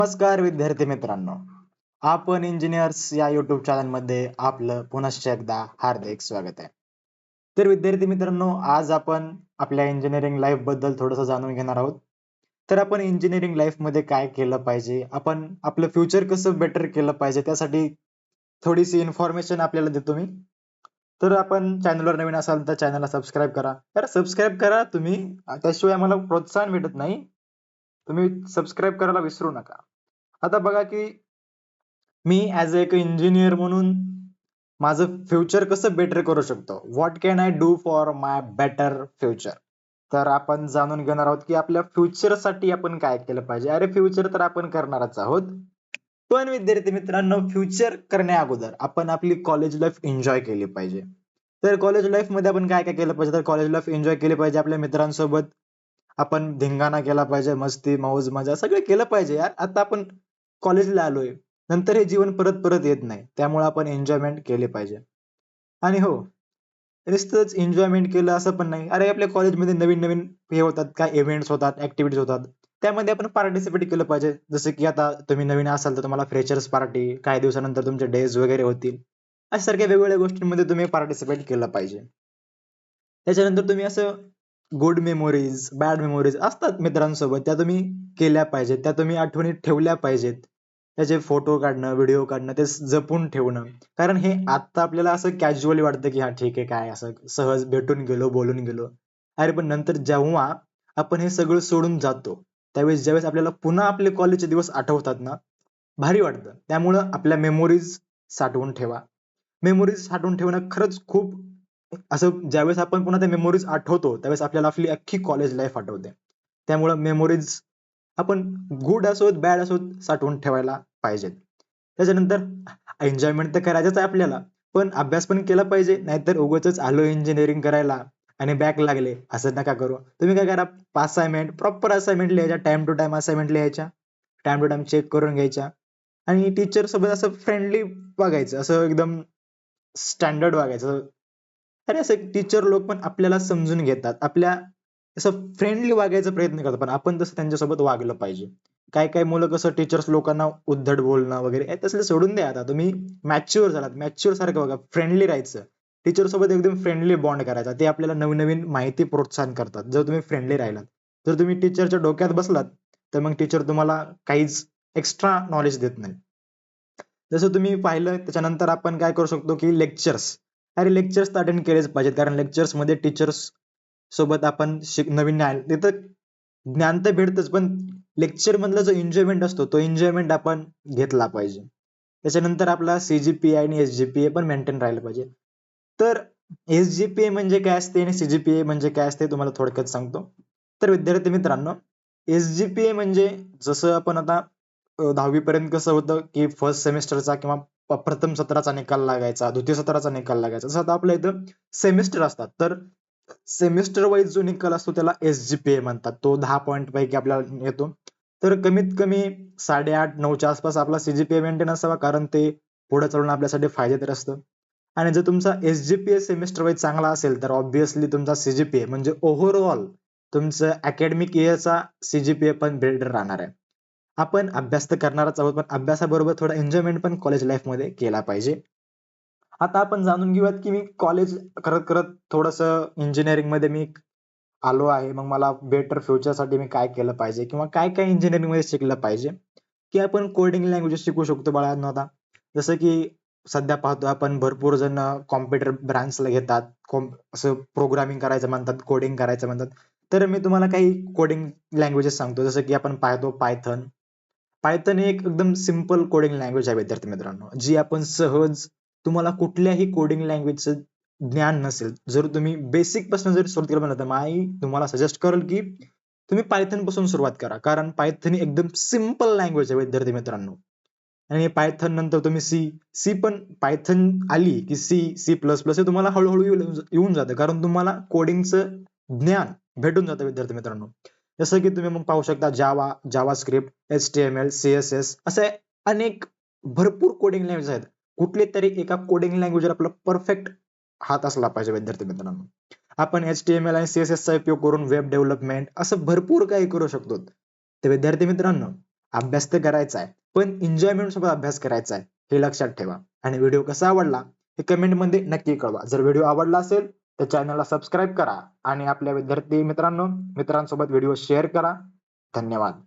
नमस्कार विद्यार्थी मित्रांनो. आपण इंजिनियर्स या युट्यूब चॅनलमध्ये आपलं पुनश्च एकदा हार्दिक स्वागत आहे. तर विद्यार्थी मित्रांनो आज आपण आपल्या इंजिनिअरिंग लाईफबद्दल थोडंसं जाणून घेणार आहोत. तर आपण इंजिनिअरिंग लाईफमध्ये काय केलं पाहिजे? आपण आपलं फ्युचर कसं बेटर केलं पाहिजे? त्यासाठी थोडीशी इन्फॉर्मेशन आपल्याला देतो मी. तर आपण चॅनलवर नवीन असाल तर चॅनलला सबस्क्राईब करा. तर सबस्क्राईब करा तुम्ही. त्याशिवाय आम्हाला प्रोत्साहन भेटत नाही. तुम्ही सबस्क्राईब करायला विसरू नका. आता बघा की मी ऍज एक इंजिनियर म्हणून माझं फ्युचर कसं बेटर करू शकतो? What can I do for my better future तर आपण जाणून घेणार आहोत की आपल्या फ्युचरसाठी आपण काय केलं पाहिजे. अरे फ्युचर तर आपण करणारच आहोत. पण विद्यार्थी मित्रांनो फ्युचर करण्या अगोदर आपण आपली कॉलेज लाईफ एन्जॉय केली पाहिजे. तर कॉलेज लाईफमध्ये आपण काय काय केलं पाहिजे? तर कॉलेज लाईफ एन्जॉय केली पाहिजे आपल्या मित्रांसोबत. आपण धिंगाणा केला पाहिजे मस्ती मौज मजा सगळं केलं पाहिजे यार. आता आपण कॉलेजला आलोय. नंतर हे जीवन परत परत येत नाही. त्यामुळे आपण एन्जॉयमेंट केले पाहिजे. आणि हो नुसतंच एन्जॉयमेंट केलं असं पण नाही. अरे आपल्या कॉलेजमध्ये नवीन नवीन हे होतात काय इव्हेंट्स होतात ऍक्टिव्हिटीज होतात. त्यामध्ये आपण पार्टिसिपेट केलं पाहिजे. जसं की आता तुम्ही नवीन असाल तर तुम्हाला फ्रेशर्स पार्टी काही दिवसानंतर तुमचे डेज वगैरे होतील. अशा सारख्या वेगवेगळ्या गोष्टींमध्ये तुम्ही पार्टिसिपेट केलं पाहिजे. त्याच्यानंतर तुम्ही असं गुड मेमोरीज बॅड मेमोरीज असतात मित्रांसोबत. त्या तुम्ही केल्या पाहिजेत. त्या तुम्ही आठवणी ठेवल्या पाहिजेत. त्याचे फोटो काढणं व्हिडिओ काढणं ते जपून ठेवणं. कारण हे आता आपल्याला असं कॅज्युअली वाटतं की हा ठीक आहे काय असं सहज भेटून गेलो बोलून गेलो. अरे पण नंतर जेव्हा आपण हे सगळं सोडून जातो त्यावेळेस ज्यावेळेस आपल्याला पुन्हा आपले कॉलेजचे दिवस आठवतात ना भारी वाटतं. त्यामुळं आपल्या मेमोरीज साठवून ठेवा. मेमोरीज साठवून ठेवणं खरंच खूप असं ज्यावेळेस आपण पुन्हा त्या मेमोरीज आठवतो त्यावेळेस आपल्याला आपली अख्खी कॉलेज लाईफ आठवते. त्यामुळं मेमोरीज आपण गुड असोत बॅड असोत साठवून ठेवायला पाहिजेत. त्याच्यानंतर एन्जॉयमेंट तर करायचंच आहे आपल्याला पण अभ्यास पण केला पाहिजे नाहीतर उगाच आलो इंजिनिअरिंग करायला आणि बॅक लागले असं नका करू. तुम्ही काय करा असाइनमेंट प्रॉपर असाइनमेंट लिहायच्या टाइम टू टाइम असाइनमेंट लिहायच्या टाइम टू टाइम चेक करून घ्यायच्या आणि टीचर सोबत असं फ्रेंडली वागायचं असं एकदम स्टँडर्ड वागायचं. अरे असं टीचर लोक पण आपल्याला समजून घेतात आपल्या असं फ्रेंडली वागायचा प्रयत्न करतात. पण आपण तसं त्यांच्यासोबत वागलं पाहिजे. काय काय मुलं कसं टीचर्स लोकांना उद्धट बोलणं वगैरे तसलं सोडून द्या आता. तुम्ही मॅच्युअर झालात. मॅच्युअर सारखं बघा. फ्रेंडली राहायचं. टीचर सोबत एकदम फ्रेंडली बॉन्ड करायचा. ते आपल्याला नवीन नवीन माहिती प्रोत्साहन करतात. जर तुम्ही फ्रेंडली राहिलात. जर तुम्ही टीचरच्या डोक्यात बसलात तर मग टीचर तुम्हाला काहीच एक्स्ट्रा नॉलेज देत नाही. जसं तुम्ही पाहिलं त्याच्यानंतर आपण काय करू शकतो की लेक्चर्स अरे लेक्चर्स तर अटेंड केलेच पाहिजेत. कारण लेक्चर्समध्ये टीचर्स सोबत आपण शिक नवीन ज्ञान तिथं ज्ञान तर भेटतच पण लेक्चर मधला जो एन्जॉयमेंट असतो तो एन्जॉयमेंट आपण घेतला पाहिजे. त्याच्यानंतर आपला सीजीपीए आणि एसजीपीए पण मेंटेन राहिलं पाहिजे. तर एसजीपीए म्हणजे काय असते आणि सीजीपीए म्हणजे काय असते तुम्हाला थोडक्यात सांगतो. तर विद्यार्थी मित्रांनो एसजीपीए म्हणजे जसं आपण आता दहावी पर्यंत कसं होतं की फर्स्ट सेमिस्टरचा किंवा प्रथम सत्राचा निकाल लागायचा द्वितीय सत्राचा निकाल लागायचा. जसं आता आपल्या इथं सेमिस्टर असतात. तर सेमिस्टर वाईज जो निकाल असतो त्याला एसजीपीए म्हणतात. तो दहा पॉईंट पैकी आपल्याला येतो. तर कमीत कमी साडेआठ नऊच्या आसपास आपला सीजीपीए मेंटेन असावा कारण ते पुढे चालून आपल्यासाठी फायदेशीर असतं. आणि जर तुमचा एसजीपीए सेमिस्टर वाईज चांगला असेल तर ऑब्विसली तुमचा सीजीपीए म्हणजे ओव्हरऑल तुमचं अकॅडमिक इयरचा सीजीपीए पण बेटर राहणार आहे. आपण अभ्यास तर करणारच आहोत पण अभ्यासाबरोबर थोडा एन्जॉयमेंट पण कॉलेज लाईफमध्ये केला पाहिजे. आता आपण जाणून घेऊयात की मी कॉलेज करत करत थोडस इंजिनिअरिंगमध्ये मी आलो आहे. मग मला बेटर फ्युचरसाठी मी काय केलं पाहिजे किंवा काय काय इंजिनिअरिंगमध्ये शिकलं पाहिजे की आपण कोडिंग लँग्वेज शिकू शकतो बाळांनो आता. जसं की सध्या पाहतो आपण भरपूर जण कॉम्प्युटर ब्रांचला घेतात. असं प्रोग्रामिंग करायचं म्हणतात कोडिंग करायचं म्हणतात. तर मी तुम्हाला काही कोडिंग लँग्वेजेस सांगतो. जसं की आपण पाहतो पायथन पायथन ही एक एकदम सिंपल कोडिंग लँग्वेज आहे विद्यार्थी मित्रांनो. जी आपण सहज तुम्हाला कुठल्याही कोडिंग लँग्वेजचं ज्ञान नसेल. जर तुम्ही बेसिकपासून जर सुरुवात केलं तर मी तुम्हाला सजेस्ट करेल की तुम्ही पायथनपासून सुरुवात करा. कारण पायथन ही एकदम सिंपल लँग्वेज आहे विद्यार्थी मित्रांनो. आणि पायथन नंतर तुम्ही सी सी पण पायथन आली की सी सी प्लस प्लस हे तुम्हाला हळूहळू येऊन जातं. कारण तुम्हाला कोडिंगचं ज्ञान भेटून जातं विद्यार्थी मित्रांनो. जसं की तुम्ही मग पाहू शकता Java JavaScript H T M L C S S असे अनेक भरपूर कोडिंग लँग्वेज आहेत. कुठले तरी एका कोडिंग लँग्वेजवर आपला परफेक्ट हात असला पाहिजे विद्यार्थी मित्रांनो. आपण एच टी एम एल आणि सी एस एस चा उपयोग करून वेब डेव्हलपमेंट असं भरपूर काही करू शकतो. तर विद्यार्थी मित्रांनो अभ्यास तर करायचा आहे पण एन्जॉयमेंट सोबत अभ्यास करायचा आहे हे लक्षात ठेवा. आणि व्हिडिओ कसा आवडला हे कमेंटमध्ये नक्की कळवा. जर व्हिडिओ आवडला असेल तर चॅनलला सबस्क्राईब करा. आणि आपल्या विद्यार्थी मित्रांनो मित्रांसोबत व्हिडिओ शेअर करा. धन्यवाद.